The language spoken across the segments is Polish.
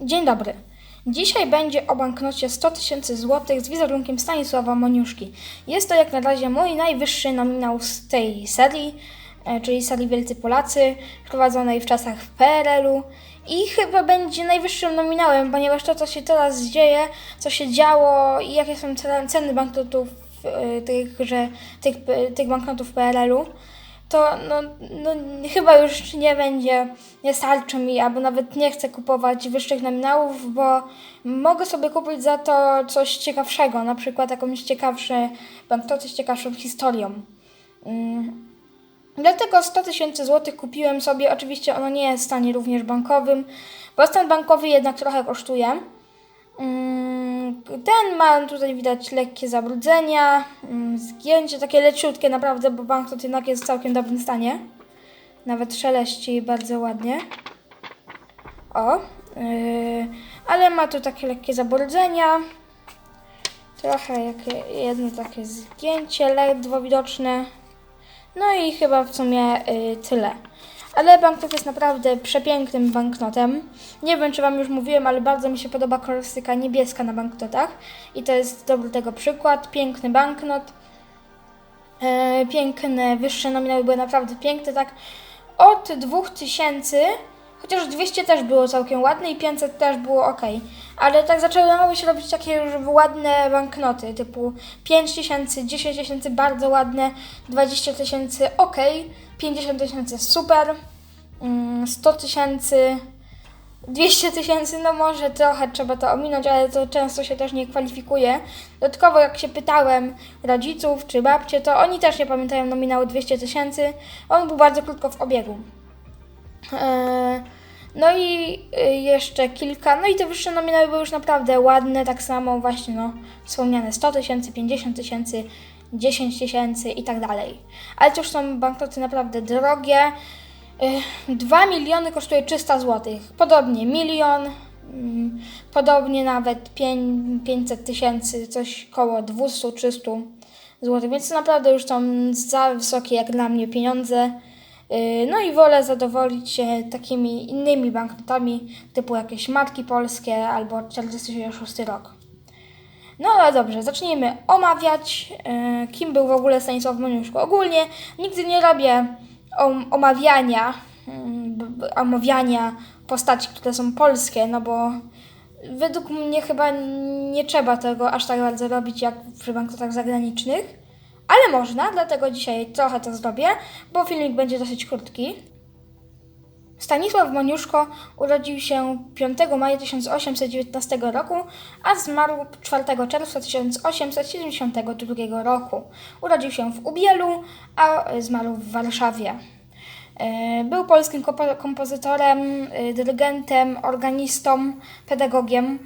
Dzień dobry. Dzisiaj będzie o banknocie 100 tysięcy złotych z wizerunkiem Stanisława Moniuszki. Jest to jak na razie mój najwyższy nominał z tej serii, e, czyli serii Wielcy Polacy, prowadzonej w czasach PRL-u. I chyba będzie najwyższym nominałem, ponieważ to, co się teraz dzieje, co się działo i jakie są ceny banknotów, e, tych, tych, tych banknotów PRL-u, to no, no, chyba już nie będzie, nie starczy mi, albo nawet nie chcę kupować wyższych nominałów, bo mogę sobie kupić za to coś ciekawszego, na przykład jakąś ciekawsze banknoty z ciekawszą historią. Mm. Dlatego 100 tysięcy złotych kupiłem sobie, oczywiście ono nie jest w stanie również bankowym, bo stan bankowy jednak trochę kosztuje. Mm, Ten ma tutaj widać lekkie zabrudzenia, mm, zgięcie takie leciutkie naprawdę, bo banknot jednak jest w całkiem dobrym stanie. Nawet szeleści bardzo ładnie. O, yy, ale ma tu takie lekkie zabrudzenia. Trochę jakie, jedno takie zgięcie ledwo widoczne. No i chyba w sumie y, tyle. Ale banknot jest naprawdę przepięknym banknotem. Nie wiem, czy Wam już mówiłem, ale bardzo mi się podoba kolorystyka niebieska na banknotach. I to jest dobry tego przykład. Piękny banknot. E, piękne, wyższe nominały były naprawdę piękne, tak. Od 2000, chociaż 200 też było całkiem ładne i 500 też było ok. Ale tak zaczęły się robić takie już ładne banknoty, typu 5000, 10 tysięcy bardzo ładne, 20 tysięcy ok, 50 tysięcy super, mm, 100 tysięcy 200 tysięcy, no może trochę trzeba to ominąć, ale to często się też nie kwalifikuje. Dodatkowo jak się pytałem rodziców czy babcie, to oni też nie pamiętają nominału 200 tysięcy. On był bardzo krótko w obiegu. Eee, No i y, jeszcze kilka, no i te wyższe nominały były już naprawdę ładne, tak samo właśnie no wspomniane 100 tysięcy, 50 tysięcy, 10 tysięcy i tak dalej. Ale to już są banknoty naprawdę drogie. 2 miliony kosztuje 300 zł. Podobnie milion, mm, podobnie nawet pię- 500 tysięcy, coś koło 200-300 zł. Więc naprawdę już są za wysokie jak dla mnie pieniądze. Yy, No i wolę zadowolić się takimi innymi banknotami, typu jakieś marki polskie albo 46 rok. No ale dobrze, zacznijmy omawiać, yy, kim był w ogóle Stanisław Moniuszko. Ogólnie nigdy nie robię om- omawiania, b- omawiania postaci, które są polskie, no bo według mnie chyba nie trzeba tego aż tak bardzo robić jak przy banknotach zagranicznych. Ale można, dlatego dzisiaj trochę to zrobię, bo filmik będzie dosyć krótki. Stanisław Moniuszko urodził się 5 maja 1819 roku, a zmarł 4 czerwca 1872 roku. Urodził się w Ubielu, a zmarł w Warszawie. E, Był polskim kompo- kompozytorem, e, dyrygentem, organistą, pedagogiem.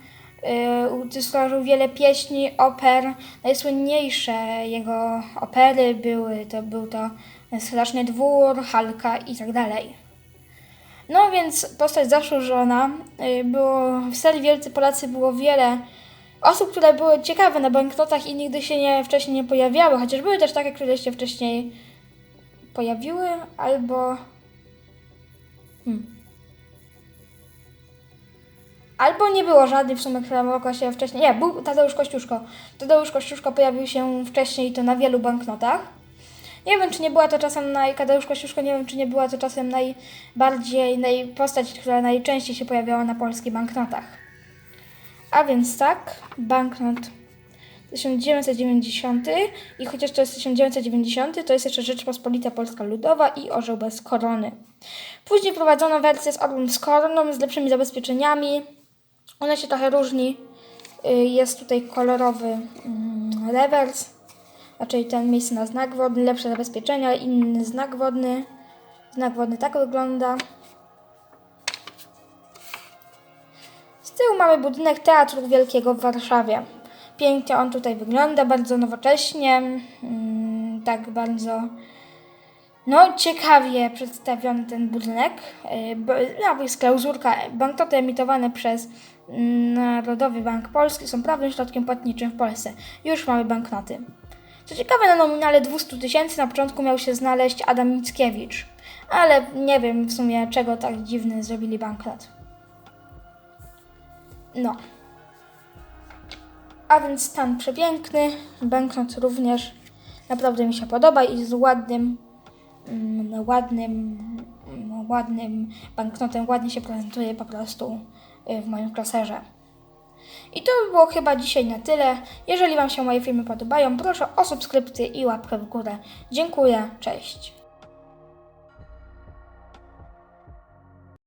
E, Utworzył wiele pieśni, oper. Najsłynniejsze jego opery były to, był to Straszny Dwór, Halka i tak dalej. No więc postać zasłużona. Y, Było, w serii Wielcy Polacy było wiele osób, które były ciekawe na banknotach i nigdy się nie, wcześniej nie pojawiały, chociaż były też takie, które się wcześniej pojawiły, albo... Hmm. Albo nie było żadnej w sumie, która mogła się wcześniej... Nie, był Tadeusz Kościuszko. Tadeusz Kościuszko pojawił się wcześniej to na wielu banknotach. Nie wiem, czy nie była to czasem naj... Tadeusz Kościuszko, nie wiem, czy nie była to czasem najbardziej, naj... postać, która najczęściej się pojawiała na polskich banknotach. A więc tak, banknot 1990 i chociaż to jest 1990, to jest jeszcze Rzeczpospolita Polska Ludowa i Orzeł bez korony. Później prowadzono wersję z orłem z koroną, z lepszymi zabezpieczeniami. Ona się trochę różni. Y, Jest tutaj kolorowy mm, rewers, raczej ten miejsce na znak wodny, lepsze zabezpieczenia, inny znak wodny. Znak wodny tak wygląda. Z tyłu mamy budynek Teatru Wielkiego w Warszawie. Pięknie on tutaj wygląda, bardzo nowocześnie, mm, tak bardzo no, ciekawie przedstawiony ten budynek. Yy, bo- No, jest klauzurka. Banknoty emitowane przez mm, Narodowy Bank Polski są prawnym środkiem płatniczym w Polsce. Już mamy banknoty. Co ciekawe, na nominale 200 tysięcy na początku miał się znaleźć Adam Mickiewicz, ale nie wiem w sumie czego tak dziwny zrobili banknot. No. A więc stan przepiękny, banknot również naprawdę mi się podoba i z ładnym, mm, ładnym, mm, ładnym banknotem ładnie się prezentuje po prostu w moim klaserze. I to by było chyba dzisiaj na tyle. Jeżeli Wam się moje filmy podobają, proszę o subskrypcję i łapkę w górę. Dziękuję, cześć.